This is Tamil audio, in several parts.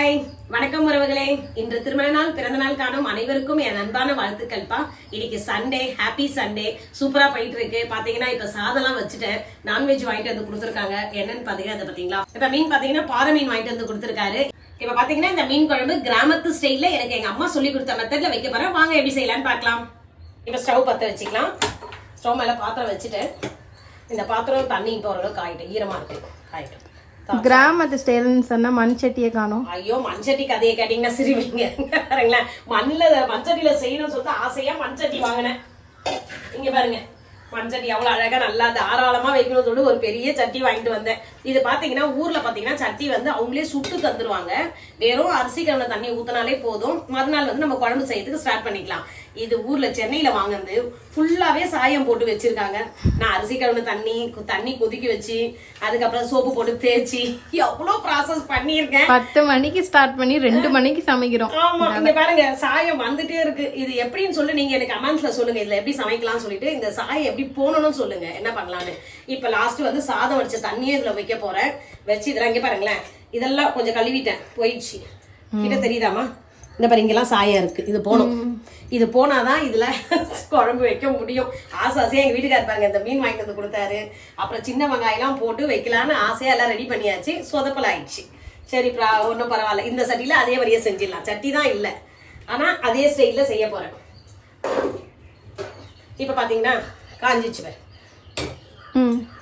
ஹாய். வணக்கம் உறவுகளே. இன்று திருமண நாள் பிறந்த நாள் காணும் அனைவருக்கும் என் அன்பான வாழ்த்துக்கள்ப்பா. இன்னைக்கு சண்டே ஹாப்பி சண்டே சூப்பரா போயிட்டு இருக்கு பாத்தீங்கன்னா இப்ப சாதம்லாம் வச்சுட்டேன் நான்வெஜ் வாங்கிட்டு வந்து கொடுத்துருக்காங்க. என்னன்னு பாத்தீங்கன்னா அதை பாத்தீங்களா? இப்ப மீன் பாத்தீங்கன்னா பாறை மீன் வாங்கிட்டு வந்து கொடுத்துருக்காரு. இப்ப பாத்தீங்கன்னா இந்த மீன் குழம்பு கிராமத்து ஸ்டைல்ல எனக்கு எங்க அம்மா சொல்லி கொடுத்த மெத்தட்ல வைக்க போறேன். வாங்க எப்படி செய்யலாம்னு பார்க்கலாம். இப்ப ஸ்டவ் பத்த வச்சுக்கலாம். ஸ்டவ் மேல பாத்திரம் வச்சுட்டு இந்த பாத்திரம் தண்ணி இப்போ ஓரளவுக்கு ஆயிட்டு ஈரமா இருக்கு. ஆயிட்டு. கிராமத்து ஸ்டைல்னு சொன்னா மண் சட்டியை காணும். ஐயோ மண்சட்டி கதையை கேட்டீங்கன்னா சிரிவீங்க பாருங்களேன். மண்ணில் மண்சட்டியில செய்யணும்னு சொல்லிட்டு ஆசையா மண்சட்டி வாங்கினேன். இங்க பாருங்க. மண்சட்டி அவ்வளவு அழகா நல்லா தாராளமா வைக்கணும்னு சொல்லி ஒரு பெரிய சட்டி வாங்கிட்டு வந்தேன். இது பாத்தீங்கன்னா ஊர்ல பாத்தீங்கன்னா சட்டி வந்து அவங்களே சுட்டு தந்துருவாங்க. வெறும் அரிசி கலந்த தண்ணி ஊத்தினாலே போதும். மறுநாள் வந்து நம்ம குழம்பு செய்யறதுக்கு ஸ்டார்ட் பண்ணிக்கலாம். இது ஊர்ல சென்னையில வாங்குனது. ஃபுல்லாவே சாயம் போட்டு வச்சிருக்காங்க. நான் அரிசி கலந்த தண்ணி தண்ணி கொதிக்க வச்சு அதுக்கப்புறம் சோப்பு போட்டு தேய்ச்சி எவ்வளவு ப்ராசஸ் பண்ணியிருக்கேன். பத்து மணிக்கு ஸ்டார்ட் பண்ணி ரெண்டு மணிக்கு சமைக்கிறோம். ஆமா இங்க பாருங்க சாயம் வந்துட்டே இருக்கு. இது எப்படின்னு சொல்லி நீங்க எனக்கு கமெண்ட்ஸ்ல சொல்லுங்க. இதுல எப்படி சமைக்கலாம்னு சொல்லிட்டு இந்த சாயம் எப்படி போகணும்னு சொல்லுங்க. என்ன பண்ணலாம்னு. இப்ப லாஸ்ட் வந்து சாதம் வடிச்ச தண்ணியே இதுல வைக்க போறேன். வச்சு இதெல்லாம் இங்க பாருங்களேன். இதெல்லாம் கொஞ்சம் கழுவிட்டேன். போயிடுச்சு. கிட்ட தெரியுதாமா இந்த பாரு இங்கெல்லாம் சாயம் இருக்கு. இது போகணும். இது போனாதான் இதுல குழம்பு வைக்க முடியும். ஆசை ஆசையா எங்க வீட்டுக்காரர் பாருங்க இந்த மீன் வாங்கிட்டு வந்து கொடுத்தாரு. அப்புறம் சின்ன வெங்காயம்லாம் போட்டு வைக்கலான்னு ஆசையா எல்லாம் ரெடி பண்ணியாச்சு. சொதப்பல் ஆயிடுச்சு. சரி ப்ரா ஒன்றும் பரவாயில்ல. இந்த சட்டியில் அதே வழியே செஞ்சிடலாம். சட்டி தான் இல்லை. ஆனால் அதே ஸ்டைலில் செய்ய போகிறேன் இப்போ பார்த்தீங்கன்னா காஞ்சிச்சு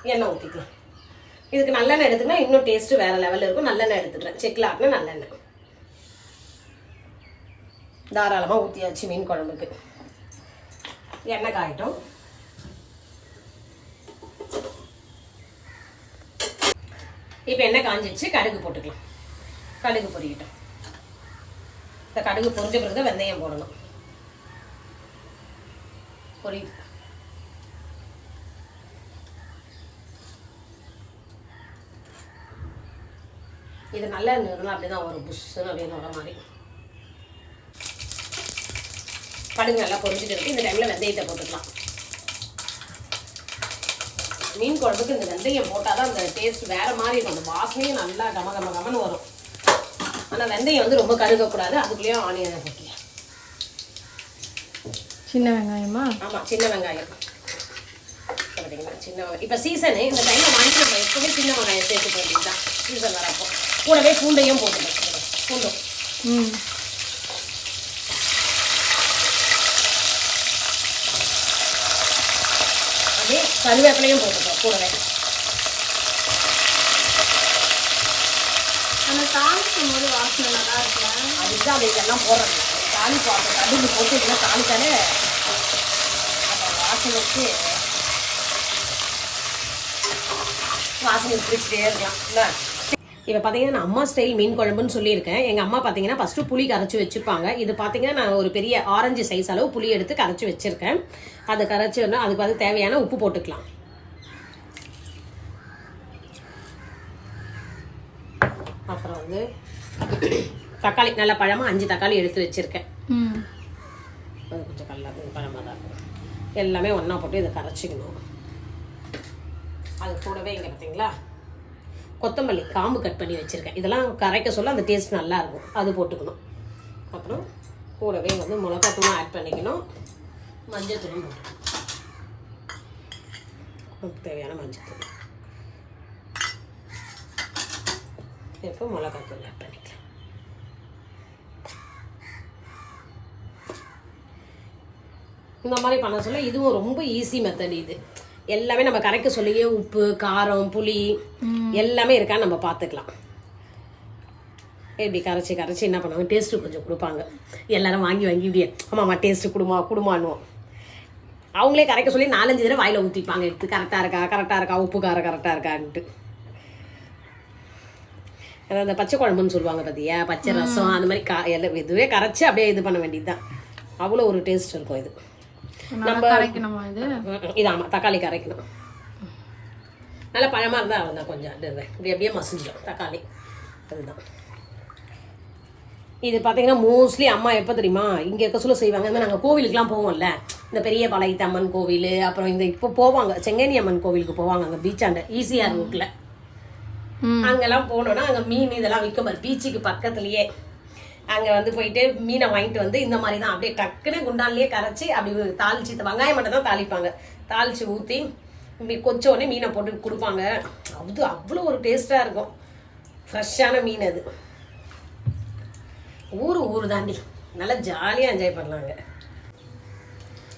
எண்ணெய் ஊற்றிக்கலாம் இதுக்கு நல்லெண்ணெய் எடுத்துக்கினா இன்னும் டேஸ்ட்டு வேறு லெவலில் இருக்கும். நல்லெண்ணெய் எடுத்துக்கிறேன் செக்லாட்னா நல்லெண்ணெய். தாராளமாக ஊற்றியாச்சு மீன் குழம்புக்கு. எண்ணெய் காயட்டும். இப்போ எண்ணெய் காஞ்சிச்சு கடுகு போட்டுக்கலாம். கடுகு பொரிக்கிட்டோம் இந்த கடுகு பொரிஞ்ச பிறகு வெந்தயம் போடணும். பொரியுது இது நல்லா இருந்ததுன்னா அப்படிதான் வரும். புஷ்ஷுன்னு அப்படின்னு வர மாதிரி. கடுகு நல்லா பொரிஞ்சுட்டு இருக்கு. இந்த டைம்ல வெந்தயத்தை போட்டுக்கலாம். மீன் குழம்புக்கு இந்த வெந்தயம் போட்டால் தான் அந்த டேஸ்ட் வேற மாதிரி இருக்கும். அந்த வாசனையும் நல்லா கம கம கமன்னு வரும். ஆனால் வெந்தயம் வந்து ரொம்ப கருகக்கூடாது. அதுக்குள்ளேயும் ஆனியனை போட்டுக்கலாம் சின்ன வெங்காயமா? ஆமாம் சின்ன வெங்காயம். பார்த்தீங்களா சின்ன வெங்காயம். இப்போ சீசனு இந்த டைமில் வாங்கிட்டு நம்ம எப்பவுமே சின்ன வெங்காயம் சேர்த்து தான் சீசன் வரப்போ. கூடவே பூண்டையும் போட்டுக்கலாம் பூண்டும். ம். அப்படியே கருவேப்பிலையும் போட்டுக்கலாம் கூடவே. அந்த தாளிக்கும் போது வாசனை நல்லா இருக்கலாம் அதுதான் அந்த இதெல்லாம் போடுறது தாலி போட்டு கடுகு போட்டு இதெல்லாம் தாளித்தாலே அந்த வாசனைக்கு வாசனை பிடிச்சிட்டே இருக்கலாம். இல்லை? இப்போ பார்த்தீங்கன்னா நான் அம்மா ஸ்டைல் மீன் குழம்புன்னு சொல்லியிருக்கேன். எங்கள் அம்மா பார்த்தீங்கன்னா ஃபஸ்ட்டு புளி கரைச்சி வச்சுருப்பாங்க இது பார்த்தீங்கன்னா நான் ஒரு பெரிய ஆரஞ்சு சைஸ் அளவு புளி எடுத்து கரைச்சி வச்சுருக்கேன். அதை கரைச்சி வந்து அதுக்கு வந்து தேவையான உப்பு போட்டுக்கலாம். அப்புறம் வந்து தக்காளி நல்ல பழமாக அஞ்சு தக்காளி எடுத்து வச்சுருக்கேன். அது கொஞ்சம் கல்லா பழமாக தான் எல்லாமே ஒன்றா போட்டு இதை கரைச்சிக்கணும். அது கூடவே இங்கே பார்த்தீங்களா கொத்தமல்லி காம்பு கட் பண்ணி வச்சுருக்கேன். இதெல்லாம் கரைக்க சொல்ல அந்த டேஸ்ட் நல்லா இருக்கும் அது போட்டுக்கணும். அப்புறம் கூடவே வந்து மிளகாத்தூளும் ஆட் பண்ணிக்கணும். மஞ்சள் தூளும் போட்டுக்கணும். நமக்கு தேவையான மஞ்சள் தூள். இப்போ மிளகாத்தூள் ஆட் பண்ணிக்கலாம். இந்த மாதிரி பண்ண சொல்ல இதுவும் ரொம்ப ஈஸி மெத்தட் இது. எல்லாமே நம்ம கரைக்க சொல்லியே உப்பு காரம் புளி எல்லாமே இருக்கான்னு நம்ம பார்த்துக்கலாம் எப்படி கரைச்சி கரைச்சி என்ன பண்ணுவாங்க? டேஸ்ட்டு கொஞ்சம் கொடுப்பாங்க. எல்லாரும் வாங்கி வாங்கி இப்படியே ஆமாம்மா டேஸ்ட்டு கொடுமா கொடுமான்னுவோம். அவங்களே கரைக்க சொல்லி நாலஞ்சு தடவை வாயில் ஊற்றிப்பாங்க எடுத்து கரெக்டாக இருக்கா கரெக்டாக இருக்கா உப்பு காரம் கரெக்டாக இருக்கான்ட்டு. அதாவது அந்த பச்சை குழம்புன்னு சொல்லுவாங்க பார்த்தியா பச்சை ரசம் அந்த மாதிரி கா எல்லாம் இதுவே கரைச்சி அப்படியே இது பண்ண வேண்டியது தான் அவ்வளோ ஒரு டேஸ்ட் இருக்கும் இது. நல்லா கரைக்கணுமா இது? ஆமாம் தக்காளி கரைக்கணும். நல்ல பழமாக இருந்தால் அவ்வளோதான் கொஞ்சம் இப்படி அப்படியே மசிஞ்சிடும். தக்காளி. அதுதான். இது பார்த்தீங்கன்னா மோஸ்ட்லி அம்மா எப்போ தெரியுமா இங்கே இருக்க சொல்ல செய்வாங்க. இந்த நாங்கள் கோவிலுக்குலாம் போவோம்ல. இந்த பெரிய பாளையத்து அம்மன் கோவில் அப்புறம் இந்த இப்போ போவாங்க. செங்கேனி அம்மன் கோவிலுக்கு போவாங்க அங்கே பீச்சாண்ட ஈசிஆர் ரூட்டில். அங்கெல்லாம் போனோம்னா அங்க மீன் இதெல்லாம் விற்க மாதிரி பீச்சுக்கு பக்கத்துலயே. அங்கே வந்து போயிட்டு மீனை வாங்கிட்டு வந்து இந்த மாதிரி தான் அப்படியே டக்குன்னு குண்டான்லேயே கரைச்சி அப்படி தாளிச்சு இந்த வெங்காயம் மட்டும் தான் தாளிப்பாங்க. தாளிச்சு ஊற்றி இப்படி மீனை போட்டு கொடுப்பாங்க. அது அவ்வளோ ஒரு டேஸ்ட்டாக இருக்கும். ஃப்ரெஷ்ஷான மீன் அது. ஊர் ஊர் தாண்டி. நல்லா ஜாலியாக என்ஜாய் பண்ணலாங்க.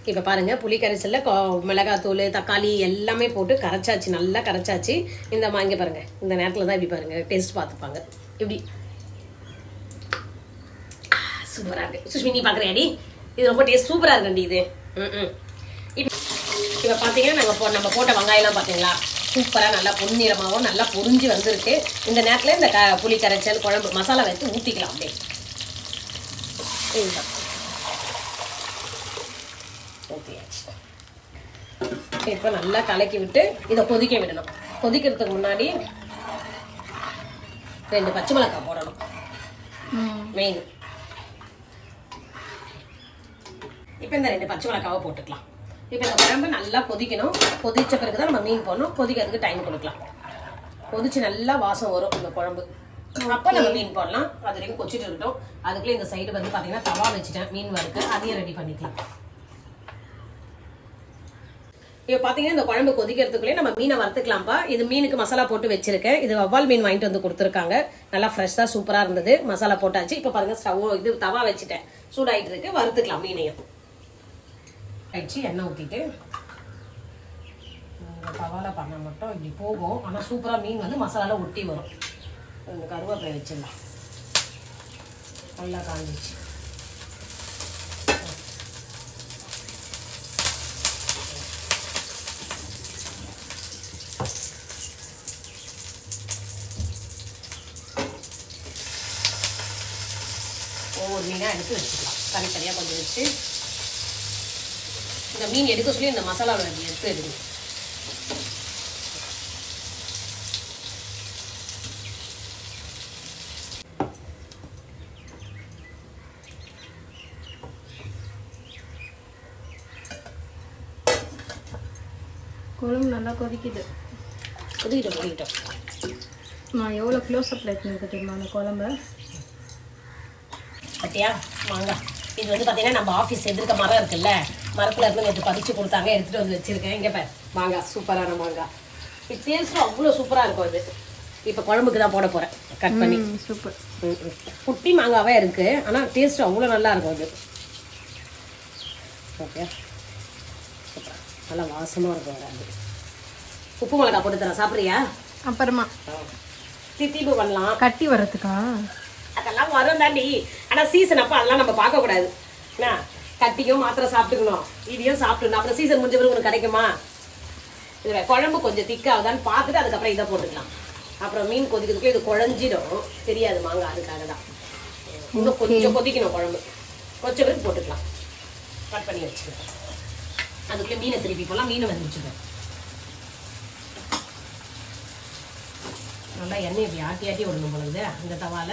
இப்போ பாருங்கள் புளி கரைச்சலில் மிளகாத்தூள் தக்காளி எல்லாமே போட்டு கரைச்சாச்சு. நல்லா கரைச்சாச்சு. இந்த வாங்கி பாருங்க. இந்த நேரத்தில் தான் இப்படி பாருங்கள் டேஸ்ட் பார்த்துப்பாங்க. இப்படி. சூப்பராக இருக்கு. சுஷ்மி நீ பார்க்குறியாடி இது ரொம்ப டேஸ்ட் சூப்பராக இருக்குண்டி இது. ம் ம். இப்போ இப்போ பார்த்தீங்கன்னா நாங்கள் போ நம்ம போட்ட வெங்காயம்லாம் பார்த்தீங்களா சூப்பராக நல்லா பொன்னிறமாகவும் நல்லா பொரிஞ்சு வந்திருக்கு. இந்த நேரத்தில் இந்த க புளி கரைச்சல் குழம்பு மசாலா வச்சு ஊற்றிக்கலாம் அப்படியே இதுதான் ஊற்றியாச்சு இப்போ நல்லா கலக்கி விட்டு இதை கொதிக்க விடணும். கொதிக்கிறதுக்கு முன்னாடி ரெண்டு பச்சை மிளகாய் போடணும். மெயின் இப்போ இந்த ரெண்டு பச்சை மிளகாவை போட்டுக்கலாம். இப்போ இந்த குழம்பு நல்லா கொதிக்கணும். கொதிச்ச பிறகு தான் நம்ம மீன் போடணும். கொதிக்கிறதுக்கு டைம் கொடுக்கலாம். கொதிச்சு நல்லா வாசம் வரும் இந்த குழம்பு. அப்போ நம்ம மீன் போடலாம். அது வரைக்கும் கொச்சிட்டு இருக்கட்டும். அதுக்குள்ளே இந்த சைடு வந்து பார்த்தீங்கன்னா தவா வச்சுட்டேன். மீன் வறுக்கு. அதையும் ரெடி பண்ணிக்கலாம். இப்போ பார்த்தீங்கன்னா இந்த குழம்பு கொதிக்கிறதுக்குள்ளே நம்ம மீனை வறுத்துக்கலாம்ப்பா. இது மீனுக்கு மசாலா போட்டு வச்சிருக்கேன். இது வவ்வால் மீன் வாங்கிட்டு வந்து கொடுத்துருக்காங்க. நல்லா ஃப்ரெஷ்ஷாக சூப்பராக இருந்தது. மசாலா போட்டாச்சு. இப்போ பாருங்க ஸ்டவ் இது தவா வச்சுட்டேன். சூடாயிட்டு இருக்கு. வறுத்துக்கலாம் மீனையும். ஆயிடுச்சு எண்ணெய் ஊற்றிட்டு இந்த தவால பண்ண மட்டும் இப்படி போகும். ஆனால் சூப்பராக மீன் வந்து மசாலா ஒட்டி வரும். இந்த கருவேப்பிலை வச்சிடலாம். நல்லா காஞ்சிச்சு. ஒவ்வொரு மீனாக எடுத்து வச்சுக்கலாம். தனித்தனியாக கொஞ்சம் வச்சு இந்த மீன் எடுக்க சொல்லி இந்த மசாலாவை இப்படி எடுத்து எடுங்க. குழம்பு நல்லா கொதிக்குது. கொதிக்கிட்டோம் கொதிக்கிட்டோம். நான் எவ்வளோ க்ளோஸ் அப் பண்ணிருக்கேன் தெரியுமா அந்த குழம்ப? பத்தியா? மாங்காய். இது வந்து பார்த்தீங்கன்னா நம்ம ஆஃபீஸ் எதிர்க்க மரம் இருக்குல்ல. மரத்தில் இருந்து நேற்று பறிச்சு கொடுத்தாங்க எடுத்துகிட்டு வந்து வச்சுருக்கேன். இங்கே பார் மாங்காய் சூப்பரான மாங்காய் இது டேஸ்ட்டும் அவ்வளோ சூப்பராக இருக்கும் இது. இப்போ குழம்புக்கு தான் போட போகிறேன் கட் பண்ணி. சூப்பர். குட்டி மாங்காவே இருக்கு ஆனால் டேஸ்ட் அவ்வளோ நல்லா இருக்கும் அது ஓகே. நல்லா வாசமாக இருக்கும் வராது உப்பு மிளகா போட்டு தரேன். சாப்பிட்றியா? அப்புறமா. தித்திப்பு பண்ணலாம். கட்டி வர்றதுக்கா? அதெல்லாம் வரும் தாண்டி. ஆனால் சீசன் அப்போ அதெல்லாம் நம்ம பார்க்கக்கூடாது என்ன? கட்டிக்கும் மாத்திரை சாப்பிட்டுக்கணும். இதையும் சாப்பிட்டுக்கணும் அப்புறம் சீசன் முடிஞ்ச பிறகு உனக்கு கிடைக்குமா? இதில் குழம்பு கொஞ்சம் திக்காகுதான்னு பார்த்துட்டு அதுக்கப்புறம் இதை போட்டுக்கலாம். அப்புறம் மீன் கொதிக்கிறதுக்குள்ள இது குழஞ்சிடும். தெரியாது மாங்காய் அதுக்காக தான். இன்னும் கொஞ்சம் கொதிக்கணும் குழம்பு. கொஞ்சம் பேருக்கு போட்டுக்கலாம். கட் பண்ணி வச்சுக்கலாம். அதுக்குள்ளே மீனை திருப்பி போகலாம் மீனை வந்து வச்சுக்கோ நல்லா எண்ணெய் இப்படி ஆட்டி ஆட்டி விடணும் பொழுது அந்த தவால.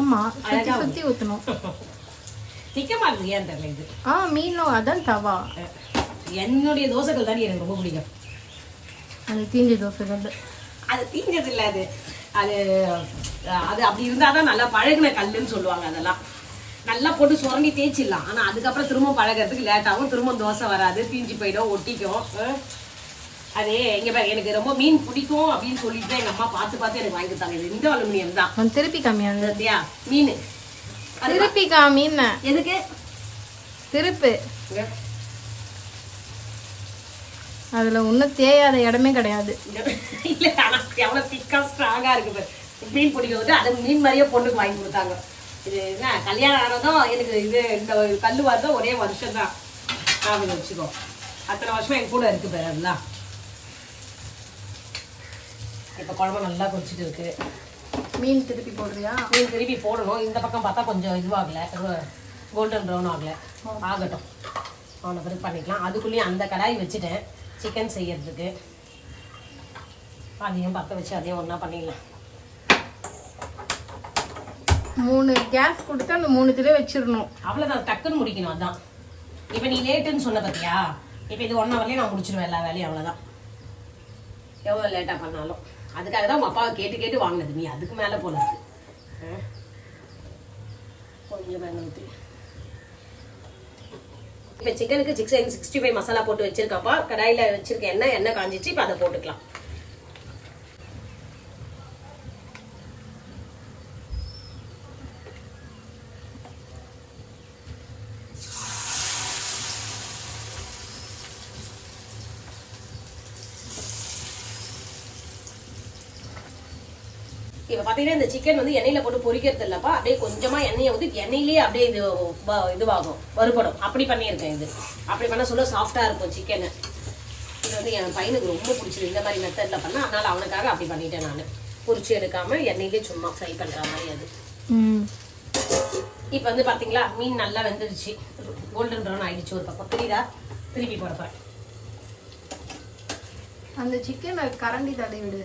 ஆமாம் சுற்றி சுற்றி ஊற்றணும் நிக்க மாட்டேங்குது ஏன் தெரியல இது? ஆ மீனும் அதான் தவா. என்னுடைய தோசைகள் தான் எனக்கு ரொம்ப பிடிக்கும். அது தீஞ்ச தோசைகள் அது தீஞ்சது இல்ல அது அது அது அப்படி இருந்தால் தான் நல்லா பழகுன கல்லுன்னு சொல்லுவாங்க அதெல்லாம். நல்லா போட்டு சுரண்டி தேய்ச்சிடலாம். ஆனால் அதுக்கப்புறம் திரும்ப பழகிறதுக்கு லேட் ஆகும். திரும்ப தோசை வராது தீஞ்சு போயிடும் ஒட்டிக்கும். அது எங்க பாரு எனக்கு ரொம்ப மீன் பிடிக்கும் அப்படின்னு சொல்லிட்டு தான் எங்க அம்மா பார்த்து பார்த்து எனக்கு வாங்கி கொடுத்தாங்க இது இந்த அலுமினியம் தான். திருப்பி காமியாது சரியா மீன். திருப்பி காமின்னு எதுக்கு? திருப்பு. அதில் ஒன்றும் தேயாத இடமே கிடையாது. இல்ல ஆனா எவ்வளவு திக்கா ஸ்ட்ராங்கா இருக்கு. மீன் பிடிக்கும் வந்து அது மீன் மாதிரியே பொண்ணுக்கு வாங்கி கொடுத்தாங்க. இது என்ன கல்யாணம் ஆனதும் எனக்கு இது இந்த கல்லு வாரதும் ஒரே வருஷம் தான் ஞாபகம் வச்சுக்கோ. அத்தனை வருஷம் என் கூட இருக்கு பாரு அதெல்லாம் இப்போ குழம்பு நல்லா கொதிச்சுட்டு இருக்கு. மீன் திருப்பி போடுறியா? மீன் திருப்பி போடணும். இந்த பக்கம் பார்த்தா கொஞ்சம் இதுவாகல. கோல்டன் ப்ரௌன் ஆகல. ஆகட்டும். அவனை பிறகு பண்ணிக்கலாம். அதுக்குள்ளேயும் அந்த கடாய் வச்சுட்டேன். சிக்கன் செய்யறதுக்கு. அதையும் பற்ற வச்சு அதையும் ஒன்றா பண்ணிடலாம். மூணு கேஸ் கொடுத்து அந்த மூணுத்துலேயே வச்சிடணும். அவ்வளோதான் டக்குன்னு முடிக்கணும். அதான். இப்போ நீ லேட்டுன்னு சொன்ன பார்த்தியா இப்போ இது ஒன் ஹவர்லேயே நான் முடிச்சிடுவேன் எல்லா வேலையும். அவ்வளோதான் எவ்வளோ லேட்டாக பண்ணாலும். அதுக்காக தான் உங்க அப்பாவை கேட்டு கேட்டு வாங்கினது நீ. அதுக்கு மேல போல கொஞ்சம் ஊற்றி இப்போ சிக்கனுக்கு சிக்ஸ் சிக்ஸ்டி ஃபைவ் மசாலா போட்டு வச்சிருக்கப்பா. கடாயில் வச்சிருக்க எண்ணெய் எண்ணெய் காஞ்சிச்சு இப்போ அதை போட்டுக்கலாம். இப்போ பார்த்தீங்கன்னா இந்த சிக்கன் வந்து எண்ணெயில் போட்டு பொரிக்கிறது இல்லப்பா. அப்படியே கொஞ்சமாக எண்ணெயை ஊற்றி எண்ணெயிலேயே அப்படியே இது இதுவாகும். வறுபடும். அப்படி பண்ணியிருக்கேன் இது. அப்படி பண்ண சொல்ல சாஃப்டாக இருக்கும் சிக்கனு இது வந்து என் பையனுக்கு ரொம்ப பிடிச்சது. இந்த மாதிரி மெத்தடில் பண்ணால் அதனால் அவனுக்காக அப்படி பண்ணிட்டேன் நான். பொரிச்சு எடுக்காமல் எண்ணெயிலே சும்மா ஃப்ரை பண்ணுற மாதிரி அது. ம். இப்போ வந்து பார்த்தீங்களா மீன் நல்லா வெந்துருச்சு. கோல்டன் ப்ரௌன் ஆயிடுச்சு ஒரு பக்கம். தெரியுதா திருப்பி போட போகிறேன் அந்த சிக்கனை கரண்டி தடவி விடு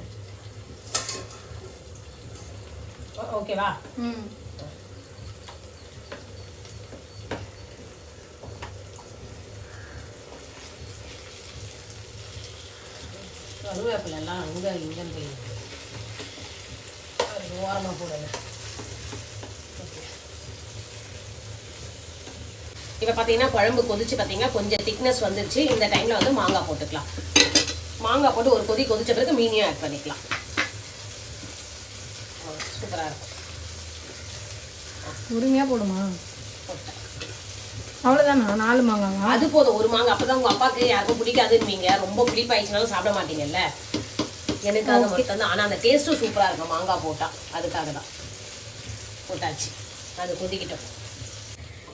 ஓகேவா? ம். கருவேப்பிலை எல்லாம் அங்கே இங்கன்னு போயிருக்கு அது ஓரமாக போடுங்க. இப்போ பார்த்தீங்கன்னா குழம்பு கொதிச்சு பார்த்தீங்கன்னா கொஞ்சம் திக்னஸ் வந்துருச்சு. இந்த டைமில் வந்து மாங்காய் போட்டுக்கலாம். மாங்காய் போட்டு ஒரு கொதி கொதிச்ச பிறகு மீனையும் ஆட் பண்ணிக்கலாம் சூப்பராக இருக்கும் பொறுமையாக போடுமா? அவ்வளோதானா நாலு மாங்காவா? அது போதும். ஒரு மாங்காய். அப்பதான் உங்க அப்பாக்கு யாருக்கும் பிடிக்காதுன்னு ரொம்ப புளிப்பாயிடுச்சுனாலும் சாப்பிட மாட்டீங்கல்ல? எனக்காக மட்டும் தான். ஆனா அந்த டேஸ்ட்டும் சூப்பரா இருக்கும். மாங்காய் போட்டா. அதுக்காக தான். போட்டாச்சு. அது கொதிக்கிட்டோம்.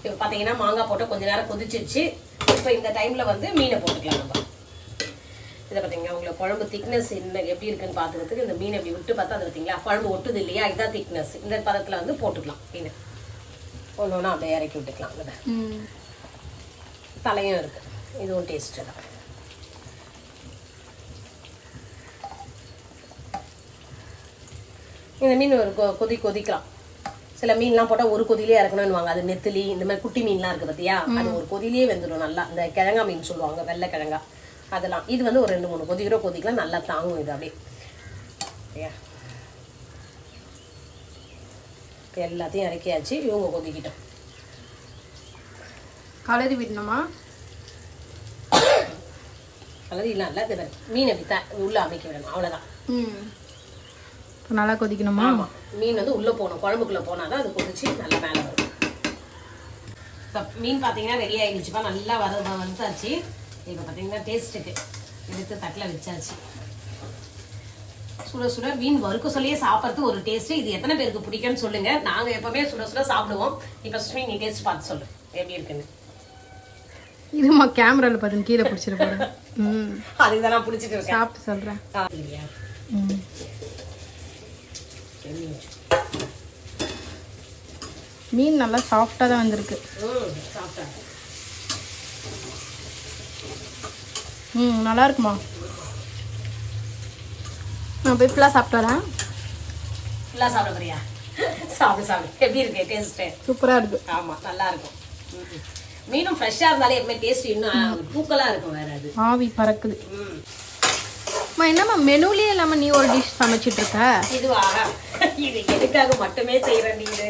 இப்போ பார்த்தீங்கன்னா மாங்காய் போட்டு கொஞ்ச நேரம் கொதிச்சிருச்சு. இப்போ இந்த டைம்ல வந்து மீனை போட்டுக்கலாம் நம்ம. இதை பார்த்தீங்கன்னா உங்களுக்கு குழம்பு திக்னஸ் என்ன எப்படி இருக்குன்னு பார்த்துக்கிறதுக்கு இந்த மீனை இப்படி விட்டு பார்த்தா அது பார்த்தீங்களா குழம்பு ஒட்டுது இல்லையா? இதுதான் திக்னஸ் இந்த பதத்தில் வந்து போட்டுக்கலாம் மீனை. ஒன்று ஒன்றா அப்படியே இறக்கி விட்டுக்கலாம் ம். தலையும் இருக்கு. இதுவும் டேஸ்ட்டு தான். இந்த மீன் ஒரு கொதி கொதிக்கலாம். சில மீன்லாம் போட்டால் ஒரு கொதிலே இறக்கணும்னுவாங்க. அது நெத்திலி இந்த மாதிரி குட்டி மீன்லாம் இருக்கு பார்த்தியா அது ஒரு கொதிலே வெந்துடும் நல்லா. இந்த கிழங்கா மீன் சொல்லுவாங்க வெள்ளை கிழங்கா. அதெல்லாம். இது வந்து ஒரு ரெண்டு மூணு கொதிக்கிற கொதிக்கலாம். நல்லா தாங்கும் இது அப்படியே சரியா? இப்ப எல்லாத்தையும் இறக்கியாச்சு இவங்க கொதிக்கிட்டோம். கலரி விடணுமா? கலரி இல்லை இது. மீன் தான் உள்ள அமைக்க விடணும். அவ்வளோதான் இப்போ நல்லா கொதிக்கணுமா? ஆமா. மீன் வந்து உள்ள போகணும். குழம்புக்குள்ள போனாதான் அது கொதிச்சு நல்லா மேலே வரும். இப்போ மீன் பார்த்தீங்கன்னா ரெடி ஆயிடுச்சுப்பா. நல்லா வர வந்தாச்சு இப்போ பார்த்தீங்கன்னா டேஸ்ட்டுக்கு எடுத்து தட்டில் வச்சாச்சு. சுட சுட மீன் வறுக்க சொல்லியே சாப்பிட்றது ஒரு டேஸ்ட் இது எத்தனை பேருக்கு பிடிக்கும்னு சொல்லுங்க. நாங்க எப்பவுமே சுட சுட சாப்பிடுவோம். இப்போ சுஷ்மி நீ டேஸ்ட் பார்த்து சொல்லு. எப்படி இருக்குன்னு? இதுமா கேமராவில் பார்த்து கீழே பிடிச்சிட்டு போகிறேன் ம். அதுக்கு தான் நான் பிடிச்சிட்டு இருக்கேன். சாப்பிட்டு வச்சு. மீன் நல்லா சாஃப்டாக தான் வந்திருக்கு. ம் நல்லா இருக்குமா? நான் போய் ஃபுல்லாக சாப்பிட்டு வரேன். ஃபுல்லாக சாப்பிட போறியா? சாப்பிடு சாப்பிடு. எப்படி இருக்கு? டேஸ்ட்டு சூப்பராக இருக்கு. ஆமா நல்லா இருக்கும். மீனும் ஃப்ரெஷ்ஷாக இருந்தாலே எப்பவுமே டேஸ்ட் இன்னும் தூக்கலாக இருக்கும் வேற அது. ஆவி பறக்குது. அம்மா என்னம்மா மெனுலேயே இல்லாமல் நீ ஒரு டிஷ் சமைச்சிட்டு இருக்க? இதுவா? இது எதுக்காக மட்டுமே செய்யற நீ இது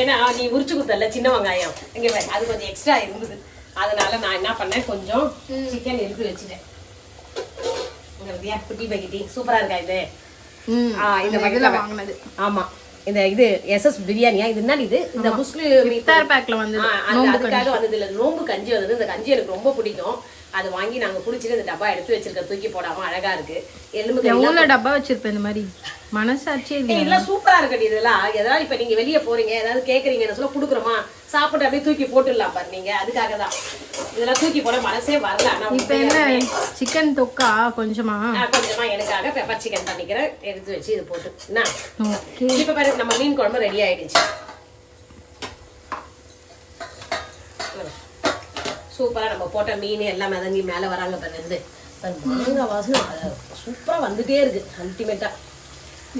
ஏன்னா நீ உரிச்சு கொடுத்தல சின்ன வெங்காயம். இங்க அது கொஞ்சம் எக்ஸ்ட்ரா இருந்தது. அதனால நான் என்ன பண்ணேன் கொஞ்சம் சிக்கன் எடுத்து வச்சுட்டேன். இங்க பாத்தியா, குட்டி பக்கெட்டி சூப்பரா இருக்கா இது? இந்த இந்த பக்கெட்ல இதில் வ- வாங்கினது. ஆமா. இந்த இது எஸ்எஸ் பிரியாணியா? இது என்னடி இது? இந்த முஸ்லிம் இஃப்தார் ஆ, அது அதுக்காக வந்தது இல்ல. நோம்பு கஞ்சி வந்தது. இந்த கஞ்சி எனக்கு ரொம்ப பிடிக்கும். அது வாங்கி நாங்க குடிச்சிட்டு இந்த டப்பா எடுத்து வச்சிருக்க தூக்கி போடாம அழகா இருக்கு. எலும்பு எவ்வளோ டப்பா வச்சிருப்பேன் இந்த மாதிரி. மனசாட்சியே இதெல்லாம் சூப்பரா இருக்கடி இதெல்லாம். ஏதாவது இப்ப நீங்க வெளிய போறீங்க ஏதாவது கேக்குறீங்கன்னு சொல்ல குடுக்குறோமா? சாப்பிட்டு அப்படியே தூக்கி போட்டுடலாம் பாரு நீங்க. அதுக்காக தான். இதெல்லாம் தூக்கி போட மனசே வரல. இப்போ என்ன சிக்கன் தொக்கா கொஞ்சமா? கொஞ்சமா எனக்காக பெப்பர் சிக்கன் பண்ணிக்கிறேன். எடுத்து வச்சு இது போட்டு. என்ன? இப்ப பாரு நம்ம மீன் குழம்பு ரெடி ஆயிடுச்சு. சூப்பரா நம்ம போட்ட மீன் எல்லாம் மிதங்கி மேல வராங்க பாரு வந்து வாசனை சூப்பரா வந்துட்டே இருக்கு அல்டிமேட்டா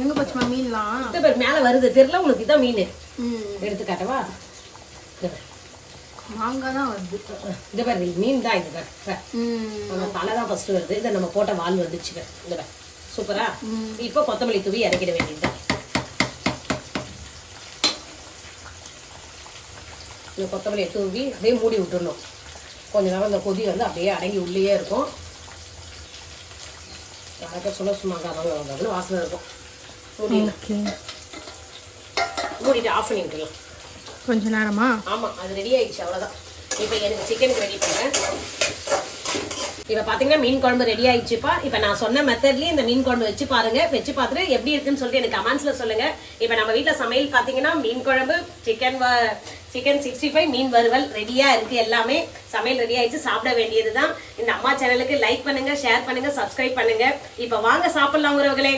எங்க போச்சுமா மீன்லாம்? இப்ப பாரு மேல வருது. தெரியல உனக்கு இதான் மீன். எடுத்து காட்டவா. மாங்காய் தான் வருது. இது பாரு மீன் தான் இது பாரு. நம்ம தலை தான் ஃபர்ஸ்ட் வருது. இதை நம்ம போட்ட வால் வந்துச்சு. இந்த பாரு. சூப்பரா? இப்போ கொத்தமல்லி தூவி இறக்கிட வேண்டியது. இந்த கொத்தமல்லியை தூவி அப்படியே மூடி விட்டுறணும். கொஞ்ச நேரம் இந்த கொதி வந்து அப்படியே அடங்கி உள்ளேயே இருக்கும். அடக்க சொல்ல சும்மா கவலை வாசனை இருக்கும். மூடிடலாம் ஓகே மூடிட்டு ஆஃப் பண்ணி விட்டுலாம் கொஞ்ச நேரமா? ஆமாம் அது ரெடி ஆயிடுச்சு அவ்வளோதான் இப்போ எனக்கு சிக்கனுக்கு ரெடி பண்ணுறேன் இப்போ பார்த்தீங்கன்னா மீன் குழம்பு ரெடி ஆயிடுச்சுப்பா. இப்போ நான் சொன்ன மெத்தட்லேயே இந்த மீன் குழம்பு வச்சு பாருங்க. வச்சு பார்த்துட்டு எப்படி இருக்குன்னு சொல்லிட்டு எனக்கு கமெண்ட்ஸில் சொல்லுங்க. இப்போ நம்ம வீட்டில் சமையல் பார்த்தீங்கன்னா மீன் குழம்பு சிக்கன் சிக்கன் சிக்ஸ்டி ஃபைவ் மீன் வறுவல் ரெடியாக இருக்குது எல்லாமே. சமையல் ரெடி ஆயிடுச்சு சாப்பிட வேண்டியது தான் இந்த அம்மா சேனலுக்கு லைக் பண்ணுங்க ஷேர் பண்ணுங்க சப்ஸ்கிரைப் பண்ணுங்க. இப்போ வாங்க சாப்பிடலாம் உறவுகளே.